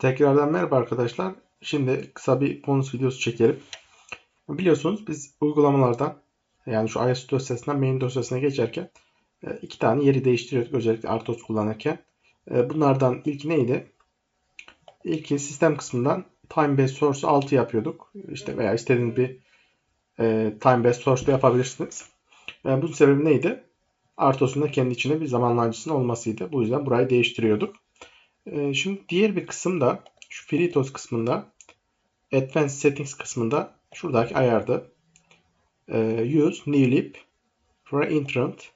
Tekrardan merhaba arkadaşlar. Şimdi kısa bir bonus videosu çekelim. Biliyorsunuz biz uygulamalardan yani şu iOS dosyasından main dosyasına geçerken e, iki tane yeri değiştiriyorduk özellikle RTOS kullanırken. E, bunlardan ilki neydi? İlki sistem kısmından time based source 6 yapıyorduk. İşte veya istediğiniz bir e, time based source da yapabilirsiniz. Bunun sebebi neydi? RTOS'un da kendi içinde bir zamanlayıcısının olmasıydı. Bu yüzden burayı değiştiriyorduk. Ee, şimdi diğer bir kısımda şu FreeTOS kısmında Advanced Settings kısmında şuradaki ayarda e, Use Newlip for Entrant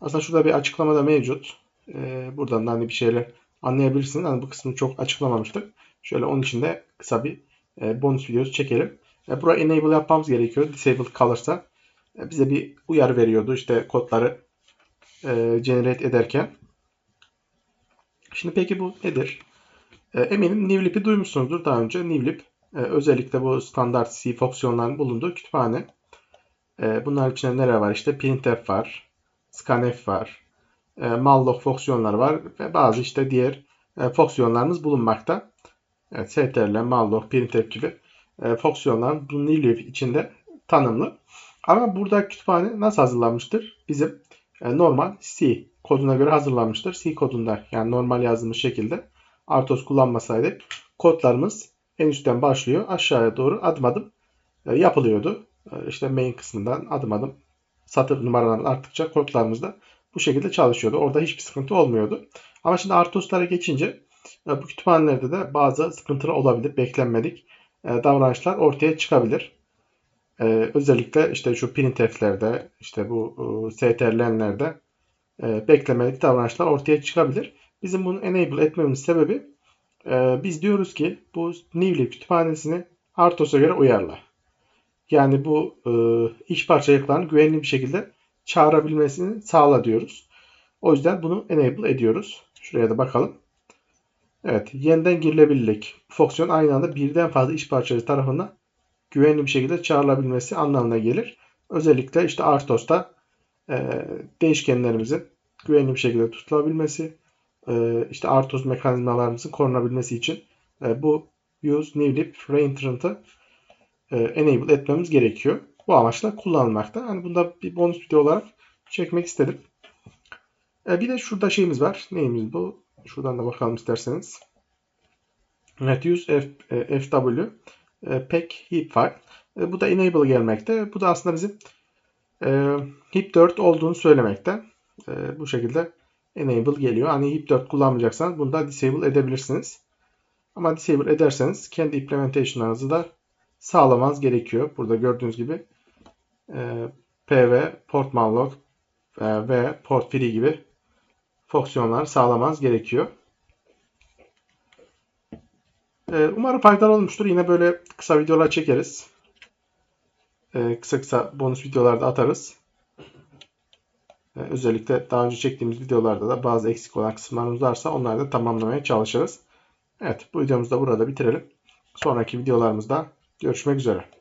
aslında şurada bir açıklama da mevcut. E, buradan da hani bir şeyler anlayabilirsiniz. Hani bu kısmını çok açıklamamıştık. Şöyle onun için de kısa bir e, bonus videosu çekelim. E, buraya enable yapmamız gerekiyor. Disabled kalırsa e, bize bir uyarı veriyordu. İşte kodları e, generate ederken. Şimdi peki bu nedir? E, eminim Newlip'i duymuşsunuzdur daha önce. Newlip e, özellikle bu standart C fonksiyonların bulunduğu kütüphane. E, bunlar içinde neler var? İşte printf var, scanf var, e, malloc fonksiyonları var ve bazı işte diğer e, fonksiyonlarımız bulunmakta. Evet, strl, malloc, printf gibi fonksiyonlar bu Newlip içinde tanımlı. Ama burada kütüphane nasıl hazırlanmıştır? Bizim normal C koduna göre hazırlanmıştır. C kodunda yani normal yazdığımız şekilde RTOS kullanmasaydık kodlarımız en üstten başlıyor. Aşağıya doğru adım adım e, yapılıyordu. E, işte main kısmından adım adım satır numaraları arttıkça kodlarımız da bu şekilde çalışıyordu. Orada hiçbir sıkıntı olmuyordu. Ama şimdi RTOS'lara geçince bu kütüphanelerde de bazı sıkıntılar olabilir. Beklenmedik davranışlar ortaya çıkabilir. Özellikle işte şu printf'lerde işte bu strlenlerde e, beklemedik davranışlar ortaya çıkabilir. Bizim bunu enable etmemiz sebebi e, biz diyoruz ki bu Newlip kütüphanesini RTOS'a göre uyarla. Yani bu e, iş parçacıklarını güvenli bir şekilde çağırabilmesini sağla diyoruz. O yüzden bunu enable ediyoruz. Şuraya da bakalım. Evet, yeniden girilebilirlik. Fonksiyon aynı anda birden fazla iş parçacığı tarafından güvenli bir şekilde çağrılabilmesi anlamına gelir. Özellikle işte RTOS'ta e, değişkenlerimizin güvenli bir şekilde tutulabilmesi, e, işte RTOS mekanizmalarımızın korunabilmesi için e, bu use newlip reentrant'ı enable etmemiz gerekiyor. Bu amaçla kullanılmakta. Hani bunda bir bonus video olarak çekmek istedim. Bir de şurada şeyimiz var. Neyimiz bu? Şuradan da bakalım isterseniz. Use F, fw pack heap file. Bu da enable gelmekte. Bu da aslında bizim e, HIP 4 olduğunu söylemekte. E, bu şekilde enable geliyor. Hani HIP 4 kullanmayacaksanız bunu da disable edebilirsiniz. Ama disable ederseniz kendi implementation'larınızı da sağlamanız gerekiyor. Burada gördüğünüz gibi e, PV, port malloc e, ve port free gibi fonksiyonlar sağlamanız gerekiyor. E, umarım faydalı olmuştur. Yine böyle kısa videolar çekeriz. Ee, kısa kısa bonus videolarda atarız. Ee, özellikle daha önce çektiğimiz videolarda da bazı eksik olan kısımlarımız varsa onları da tamamlamaya çalışırız. Evet bu videomuzu da burada bitirelim. Sonraki videolarımızda görüşmek üzere.